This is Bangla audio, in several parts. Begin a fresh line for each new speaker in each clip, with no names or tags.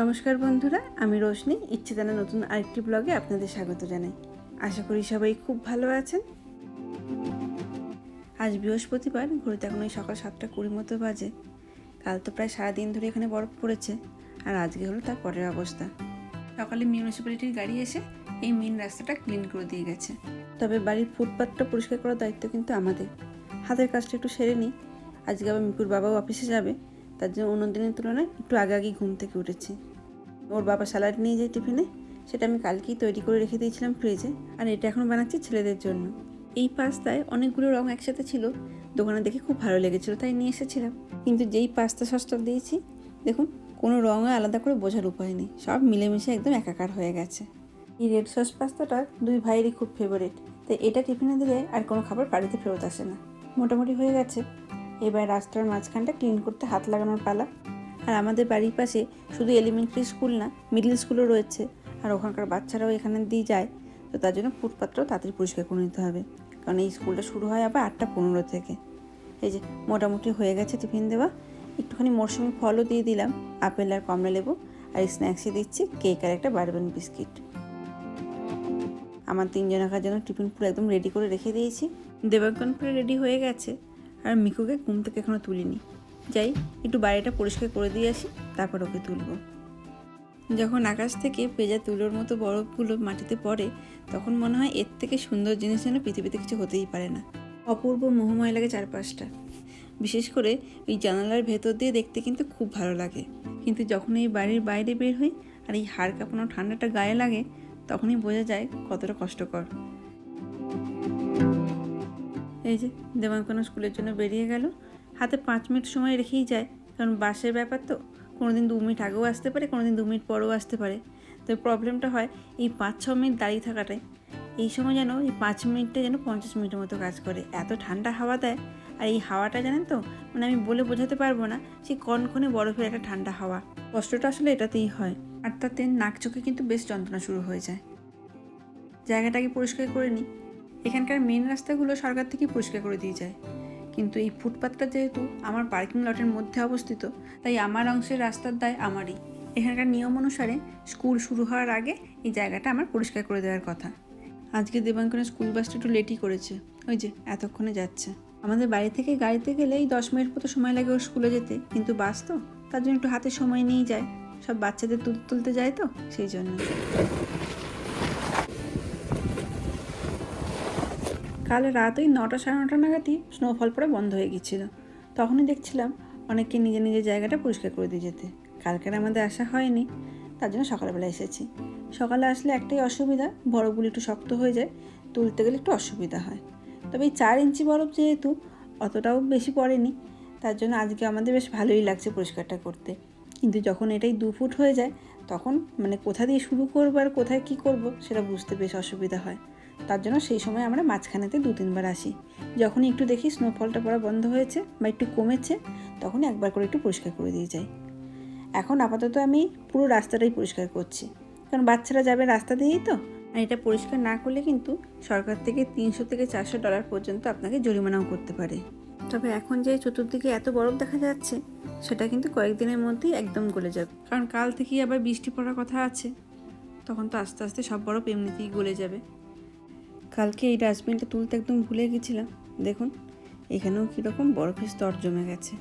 নমস্কার বন্ধুরা, আমি রোশনি। ইচ্ছে জানা নতুন আরেকটি ব্লগে আপনাদের স্বাগত জানাই। আশা করি সবাই খুব ভালো আছেন। আজ বৃহস্পতিবার, ঘড়িতে এখন ওই সকাল সাতটা কুড়ি মতো বাজে। কাল তো প্রায় সারাদিন ধরে এখানে বরফ পড়েছে, আর আজকে হলো তার পরের অবস্থা। সকালে মিউনিসিপ্যালিটির গাড়ি এসে এই মেন রাস্তাটা ক্লিন করে দিয়ে গেছে। তবে বাড়ির ফুটপাথটা পরিষ্কার করার দায়িত্ব কিন্তু আমাদের। হাতের কাজটা একটু সেরে নিই। আজকে আবার মিকুর বাবাও অফিসে যাবে, তার জন্য অন্য দিনের তুলনায় একটু আগে আগে ঘুম থেকে উঠেছি। ওর বাবা স্যালাড নিয়ে যায় টিফিনে সেটা আমি কালকেই তৈরি করে রেখে দিয়েছিলাম ফ্রিজে আর এটা এখন বানাচ্ছি ছেলেদের জন্য। এই পাস্তায় অনেকগুলো রং একসাথে ছিল, দোকানে দেখে খুব ভালো লেগেছিল, তাই নিয়ে এসেছিলাম। কিন্তু যেই পাস্তা সসটা দিয়েছি, দেখুন, কোনো রঙে আলাদা করে বোঝার উপায় নেই, সব মিলেমিশে একদম একাকার হয়ে গেছে। এই রেড সস পাস্তাটা দুই ভাইয়েরই খুব ফেভারিট তাই এটা টিফিনে দিলে আর কোনো খাবার বাড়িতে ফেরত আসে না। মোটামুটি হয়ে গেছে। এবার রাস্তার মাঝখানটা ক্লিন করতে হাত লাগানোর পালা। আর আমাদের বাড়ির পাশে শুধু এলিমেন্টারি স্কুল না মিডল স্কুলও রয়েছে। আর ওখানকার বাচ্চারাও এখানে দিয়ে যায়, তো তার জন্য ফুটপাথটাও তাড়াতাড়ি পরিষ্কার করে নিতে হবে। কারণ এই স্কুলটা শুরু হয় আবার আটটা পনেরো থেকে। এই যে, মোটামুটি হয়ে গেছে টিফিন দেওয়া। একটুখানি মরশুমি ফলও দিয়ে দিলাম, আপেল আর কমলা লেবু, আর স্ন্যাক্সে দিচ্ছি কেক আর একটা বারবেন বিস্কিট আমার তিনজনাকার জন্য টিফিন পুরো একদম রেডি করে রেখে দিয়েছি। দেবাঙ্কন পুরো রেডি হয়ে গেছে, আর মিকুকে ঘুম থেকে এখনও তুলিনি। যাই, একটু বাড়িটা পরিষ্কার করে দিয়ে আসি, তারপর ওকে তুলবো। যখন আকাশ থেকে পেঁজা তুলোর মতো বরফগুলো মাটিতে পড়ে, তখন মনে হয় এর থেকে সুন্দর জিনিস যেন পৃথিবীতে কিছু হতেই পারে না। অপূর্ব মোহময় লাগে চারপাশটা। বিশেষ করে ওই জানালার ভেতর দিয়ে দেখতে কিন্তু খুব ভালো লাগে। কিন্তু যখন এই বাড়ির বাইরে বের হই আর এই হাড় কাঁপানো ঠান্ডাটা গায়ে লাগে, তখনই বোঝা যায় কতটা কষ্টকর। এই যে, দেবাঙ্কন স্কুলের জন্য বেরিয়ে গেল। হাতে পাঁচ মিনিট সময় রেখেই যায়। কারণ বাসের ব্যাপার তো কোনো দিন দু মিনিট আগেও আসতে পারে কোনো দিন দু মিনিট পরেও আসতে পারে। তো প্রবলেমটা হয় এই পাঁচ, ছ মিনিট দাঁড়িয়ে থাকাটাই এই সময় যেন, এই পাঁচ মিনিটটা যেন পঞ্চাশ মিনিটের মতো কাজ করে। এত ঠান্ডা হাওয়া দেয়। আর এই হাওয়াটা জানেন তো মানে আমি বলে বোঝাতে পারব না সেই কনকনে বরফের একটা ঠান্ডা হাওয়া। কষ্টটা আসলে এটাতেই হয়। আর তাতে নাক চোখে কিন্তু বেশ যন্ত্রণা শুরু হয়ে যায়। জায়গাটাকে পরিষ্কার করে নিই। এখানকার মেন রাস্তাগুলো সরকার থেকে পরিষ্কার করে দিয়ে যায়। কিন্তু এই ফুটপাথটা যেহেতু আমার পার্কিং লটের মধ্যে অবস্থিত, তাই আমার অংশের রাস্তার দায় আমারই। এখানকার নিয়ম অনুসারে স্কুল শুরু হওয়ার আগে এই জায়গাটা আমার পরিষ্কার করে দেওয়ার কথা। আজকে দেবাঙ্কনের স্কুল বাসটা একটু লেটই করেছে। ওই যে, এতক্ষণে যাচ্ছে। আমাদের বাড়ি থেকে গাড়িতে গেলে এই দশ মিনিট মতো সময় লাগে ওর স্কুলে যেতে। কিন্তু বাস তো, তার জন্য একটু হাতে সময় নিয়ে যায়। সব বাচ্চাদের তুলতে যায় তো, সেই জন্য। কাল রাত ওই নটা সাড়ে নটা নাগাদই স্নোফল পড়ে বন্ধ হয়ে গিয়েছিল। তখনই দেখছিলাম অনেকে নিজের নিজের জায়গাটা পরিষ্কার করে দিয়ে যেতে। কালকের আমাদের আসা হয়নি, তার জন্য সকালবেলা এসেছি। সকালে আসলে একটাই অসুবিধা, বরফগুলো একটু শক্ত হয়ে যায়, তুলতে গেলে একটু অসুবিধা হয়। তবে এই চার ইঞ্চি বরফ যেহেতু, অতটাও বেশি পড়েনি, তার জন্য আজকে আমাদের বেশ ভালোই লাগছে পরিষ্কারটা করতে। কিন্তু যখন এটাই দু ফুট হয়ে যায়, তখন মানে কোথা দিয়ে শুরু করব আর কোথায় কী করব, সেটা বুঝতে বেশ অসুবিধা হয়। তার জন্য সেই সময় আমরা মাঝখানেতে দু তিনবার আসি। যখনই একটু দেখি স্নোফলটা পড়া বন্ধ হয়েছে বা একটু কমেছে তখন একবার করে একটু পরিষ্কার করে দিয়ে যাই। এখন আপাতত আমি পুরো রাস্তাটাই পরিষ্কার করছি। কারণ বাচ্চারা যাবে রাস্তা দিয়েই তো। আর এটা পরিষ্কার না করলে কিন্তু সরকার থেকে তিনশো থেকে চারশো ডলার পর্যন্ত আপনাকে জরিমানাও করতে পারে। তবে এখন যে চতুর্দিকে এত বরফ দেখা যাচ্ছে, সেটা কিন্তু কয়েকদিনের মধ্যেই একদম গলে যাবে। কারণ কাল থেকেই আবার বৃষ্টি পড়ার কথা আছে। তখন তো আস্তে আস্তে সব বরফ এমনিতেই গলে যাবে। কালকে এই ডাস্টবিনটা তুলতে একদম ভুলে গেছিলাম। দেখুন, এখানেও কীরকম বরফের স্তর জমে গেছে।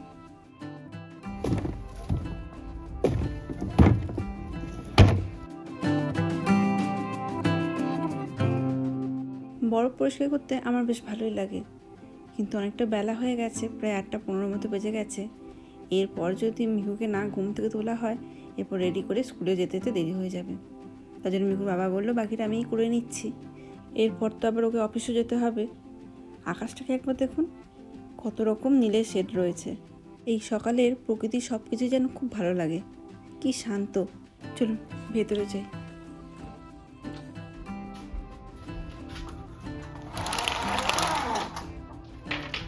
বরফ পরিষ্কার করতে আমার বেশ ভালোই লাগে। কিন্তু অনেকটা বেলা হয়ে গেছে, প্রায় আটটা পনেরো মতো বেজে গেছে। এরপর যদি মিহুকে না ঘুম থেকে তোলা হয়, এরপর রেডি করে স্কুলে যেতে যেতে দেরি হয়ে যাবে। তার জন্য মিহুর বাবা বলল, বাকিটা আমিই করে নিচ্ছি। এরপর তো আবার ওকে অফিসে যেতে হবে। আকাশটাকে একবার দেখুন, কত রকম নীলের শেড রয়েছে। এই সকালের প্রকৃতির সব কিছু যেন খুব ভালো লাগে। কি শান্ত। চলুন, ভেতরে যাই।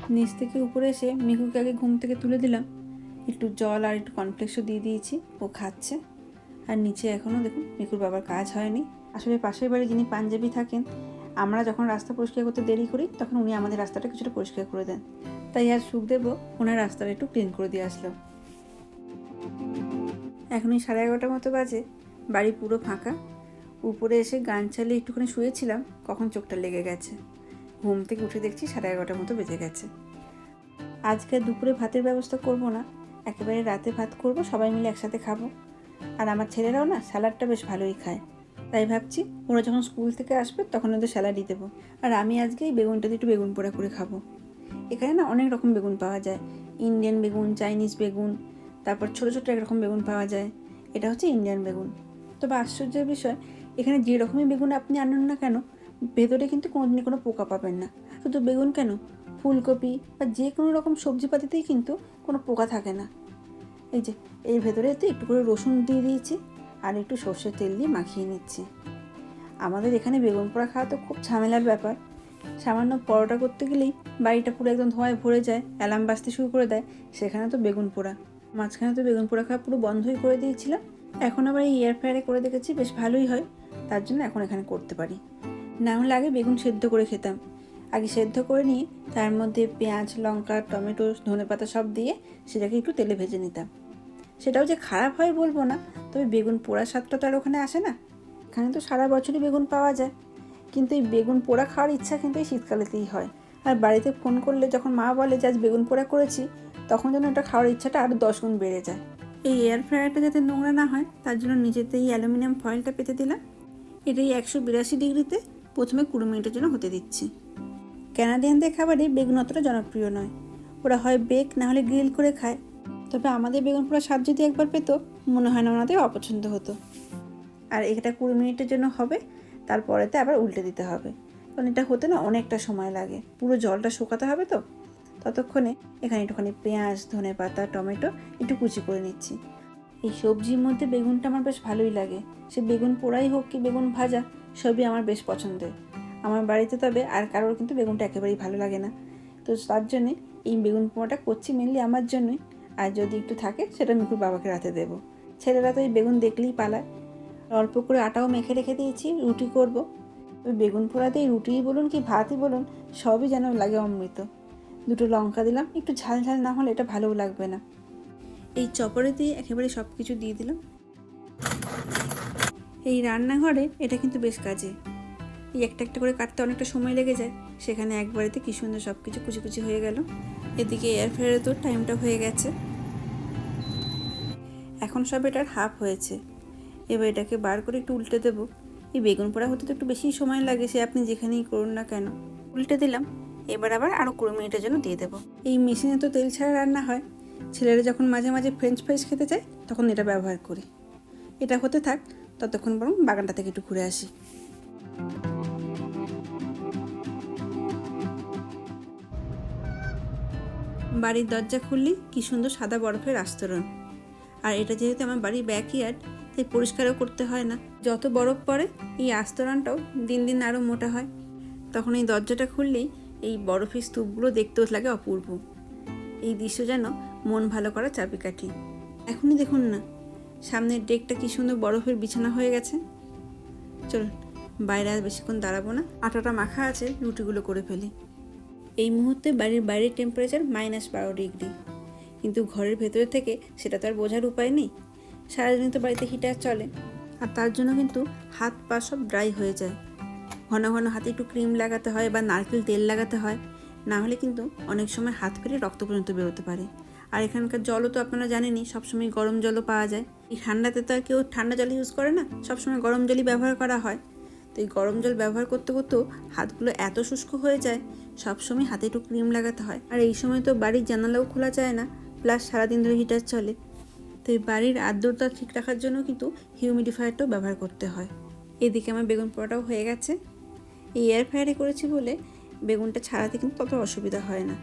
নিচ থেকে উপরে এসে মিকুকে আগে ঘুম থেকে তুলে দিলাম। একটু জল আর একটু কনফ্লেক্সও দিয়ে দিয়েছি, ও খাচ্ছে। আর নিচে এখনও দেখুন মিকুর বাবার কাজ হয়নি। আসলে পাশের বাড়ি যিনি পাঞ্জাবি থাকেন, আমরা যখন রাস্তা পরিষ্কার করতে দেরি করি, তখন উনি আমাদের রাস্তাটা কিছুটা পরিষ্কার করে দেন। তাই আর সুখদেবও ওনার রাস্তাটা একটু ক্লিন করে দিয়ে আসলো। এখনই সাড়ে এগারোটার মতো বাজে, বাড়ি পুরো ফাঁকা। উপরে এসে গান চালিয়ে একটুখানি শুয়েছিলাম, কখন চোখটা লেগে গেছে। ঘুম থেকে উঠে দেখছি সাড়ে এগারোটার মতো বেজে গেছে। আজকে দুপুরে ভাতের ব্যবস্থা করব না, একেবারে রাতে ভাত করব, সবাই মিলে একসাথে খাব। আর আমার ছেলেরাও না স্যালাডটা বেশ ভালোই খায়। তাই ভাবছি ওরা যখন স্কুল থেকে আসবে তখন ওদের স্যালাডই দেবো। আর আমি আজকে এই বেগুনটা দিয়ে একটু বেগুন পোড়া করে খাব। এখানে না অনেক রকম বেগুন পাওয়া যায়। ইন্ডিয়ান বেগুন চাইনিজ বেগুন, তারপর ছোটো ছোটো একরকম বেগুন পাওয়া যায়। এটা হচ্ছে ইন্ডিয়ান বেগুন। তবে আশ্চর্যের বিষয়, এখানে যে রকমই বেগুন আপনি আনুন না কেন, ভেতরে কিন্তু কোনোদিনই কোনো পোকা পাবেন না। শুধু বেগুন কেন? ফুলকপি বা যে কোনো রকম সবজিপাতিতেই কিন্তু কোনো পোকা থাকে না। এই যে, এর ভেতরে তো একটু করে রসুন দিয়ে দিয়েছি। আর একটু সর্ষের তেল দিয়ে মাখিয়ে নিচ্ছি। আমাদের এখানে বেগুন পোড়া খাওয়া তো খুব ঝামেলার ব্যাপার। সামান্য পরোটা করতে গেলেই বাড়িটা পুরো একদম ধোঁয়ায় ভরে যায়, অ্যালার্ম বাজতে শুরু করে দেয়। সেখানে তো বেগুন পোড়া। মাঝখানে তো বেগুন পোড়া খাওয়া পুরো বন্ধই করে দিয়েছিলাম। এখন আবার এই এয়ার ফ্রায়ারে করে দেখেছি, বেশ ভালোই হয়। তার জন্য এখন এখানে করতে পারি। না হলে আগে বেগুন সেদ্ধ করে খেতাম। আগে সেদ্ধ করে নিয়ে তার মধ্যে পেঁয়াজ, লঙ্কা, টমেটো, ধনেপাতা সব দিয়ে সেটাকে একটু তেলে ভেজে নিতাম। সেটাও যে খারাপ হয় বলব না তবে বেগুন পোড়া স্বাদটা তো আর ওখানে আসে না। এখানে তো সারা বছরই বেগুন পাওয়া যায়। কিন্তু এই বেগুন পোড়া খাওয়ার ইচ্ছা কিন্তু এই শীতকালেতেই হয়। আর বাড়িতে ফোন করলে যখন মা বলে যে আজ বেগুন পোড়া করেছি, তখন যেন এটা খাওয়ার ইচ্ছাটা আরও দশ গুণ বেড়ে যায়। এই এয়ার ফ্রায়ারটা যাতে নোংরা না হয়, তার জন্য নিচেতে এই অ্যালুমিনিয়াম ফয়েলটা পেতে দিলাম। এটাই একশো বিরাশি ডিগ্রিতে প্রথমে কুড়ি মিনিটের জন্য হতে দিচ্ছি। ক্যানাডিয়ানদের খাবারে বেগুন অতটা জনপ্রিয় নয়। ওরা হয় বেক না হলে গ্রিল করে খায়। তবে আমাদের বেগুন পোড়া স্বাদ যদি একবার পেত মনে হয় না ওনাদের অপছন্দ হতো। আর এটা কুড়ি মিনিটের জন্য হবে, তারপরেতে আবার উল্টে দিতে হবে। কারণ এটা হতে না অনেকটা সময় লাগে। পুরো জলটা শুকাতে হবে তো। ততক্ষণে এখানে একটুখানি পেঁয়াজ ধনে পাতা টমেটো একটু কুচি করে নিচ্ছি। এই সবজির মধ্যে বেগুনটা আমার বেশ ভালোই লাগে। সে বেগুন পোড়াই হোক কি বেগুন ভাজা, সবই আমার বেশ পছন্দের। আমার বাড়িতে তবে আর কারোর কিন্তু বেগুনটা একেবারেই ভালো লাগে না। তো তার জন্যে এই বেগুন পোড়াটা করছি মেনলি আমার জন্যই আর যদি একটু থাকে, সেটা মিকুর বাবাকে রাতে দেবো। ছেলেরা তো এই বেগুন দেখলেই পালায়। অল্প করে আটাও মেখে রেখে দিয়েছি, রুটি করব। ওই বেগুন পোড়াতেই রুটিই বলুন কি ভাতই বলুন, সবই যেন লাগে অমৃত। দুটো লঙ্কা দিলাম, একটু ঝাল ঝাল না হলে এটা ভালোও লাগবে না। এই চপরে দিয়ে একেবারে সব কিছু দিয়ে দিলাম। এই রান্নাঘরে এটা কিন্তু বেশ কাজে। এই একটা একটা করে কাটতে অনেকটা সময় লেগে যায়, সেখানে একবারেতে কি সুন্দর সব কিছু কুচি কুচি হয়ে গেল। এদিকে এয়ার ফ্রায়ারে তো টাইমটা হয়ে গেছে। এখন সব এটার হাফ হয়েছে। এবার এটাকে বার করে একটু উল্টে দেবো। এই বেগুন পোড়া হতে তো একটু বেশি সময় লাগে, সে আপনি যেখানেই করুন না কেন। উল্টে দিলাম, এবার আবার আরও কুড়ি মিনিটের জন্য দিয়ে দেবো। এই মেশিনে তো তেল ছাড়া রান্না হয়। ছেলেরা যখন মাঝে মাঝে ফ্রেঞ্চ ফ্রাইস খেতে চায়, তখন এটা ব্যবহার করি। এটা হতে থাক, ততক্ষণ বরং বাগানটা থেকে একটু ঘুরে আসি। বাড়ির দরজা খুললেই কী সুন্দর সাদা বরফের আস্তরণ। আর এটা যেহেতু আমার বাড়ির ব্যাকইয়ার্ড তাই পরিষ্কারও করতে হয় না। যত বরফ পড়ে, এই আস্তরণটাও দিন দিন আরও মোটা হয়। তখন এই দরজাটা খুললেই এই বরফের স্তূপগুলো দেখতেও লাগে অপূর্ব। এই দৃশ্য যেন মন ভালো করা চাবিকাঠি। এখনই দেখুন না, সামনের ডেকটা কি সুন্দর বরফের বিছানা হয়ে গেছে। চলুন, বাইরে আর বেশিক্ষণ দাঁড়াবো না। আটাটা মাখা আছে, রুটিগুলো করে ফেলি। এই মুহূর্তে বাড়ির বাইরের টেম্পারেচার মাইনাস বারো ডিগ্রি কিন্তু ঘরের ভেতরে থেকে সেটা তো আর বোঝার উপায় নেই। সারাদিন তো বাড়িতে হিটার চলে। আর তার জন্য কিন্তু হাত পা সব ড্রাই হয়ে যায়। ঘন ঘন হাতে একটু ক্রিম লাগাতে হয় বা নারকেল তেল লাগাতে হয়। না হলে কিন্তু অনেক সময় হাত ফেলে রক্ত পর্যন্ত বেরোতে পারে। আর এখানকার জলও তো আপনারা জানেনই, সবসময় গরম জলও পাওয়া যায়। এই ঠান্ডাতে তো আর কেউ ঠান্ডা জল ইউজ করে না, সবসময় গরম জলই ব্যবহার করা হয়। তো এই গরম জল ব্যবহার করতে করতেও হাতগুলো এত শুষ্ক হয়ে যায়, সবসময় হাতে একটু ক্রিম লাগাতে হয়। আর এই সময় তো বাড়ির জানালাও খোলা যায় না, প্লাস সারাদিন ধরে হিটার চলে। তো এই বাড়ির আর্দ্রতা ঠিক রাখার জন্য কিন্তু হিউমিডিফায়ারটাও ব্যবহার করতে হয়। এদিকে আমার বেগুন পোড়াটাও হয়ে গেছে। এই এয়ার ফ্রায়ারে করেছি বলে বেগুনটা ছাড়াতে কিন্তু তত অসুবিধা হয় না।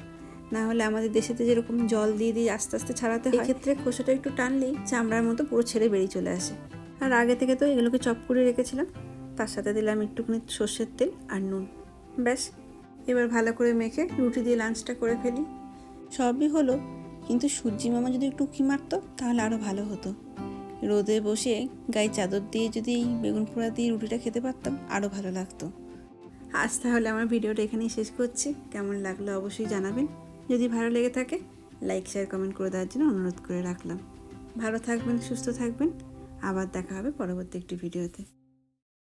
না হলে আমাদের দেশেতে যেরকম জল দিয়ে দিয়ে আস্তে আস্তে ছাড়াতে হয় ক্ষেত্রে খোসাটা একটু টানলেই চামড়ার মতো পুরো ছেড়ে বেরিয়ে চলে আসে। আর আগে থেকে তো এগুলোকে চপ করে রেখেছিলাম। তার সাথে দিলাম একটুখানি সর্ষের তেল আর নুন। ব্যাস, এবার ভালো করে মেখে রুটি দিয়ে লাঞ্চটা করে ফেলি। সবই হলো, কিন্তু সূর্যি মামা যদি একটু উঁকি মারতো, তাহলে আরও ভালো হতো। রোদে বসে গায়ে চাদর দিয়ে যদি বেগুন পোড়া দিয়ে রুটিটা খেতে পারতাম আরও ভালো লাগতো। আজ তাহলে আমার ভিডিওটা এখানেই শেষ করছি। কেমন লাগল অবশ্যই জানাবেন। যদি ভালো লেগে থাকে লাইক শেয়ার কমেন্ট করে দেওয়ার জন্য অনুরোধ করে রাখলাম। ভালো থাকবেন, সুস্থ থাকবেন। আবার দেখা হবে পরবর্তী একটি ভিডিওতে।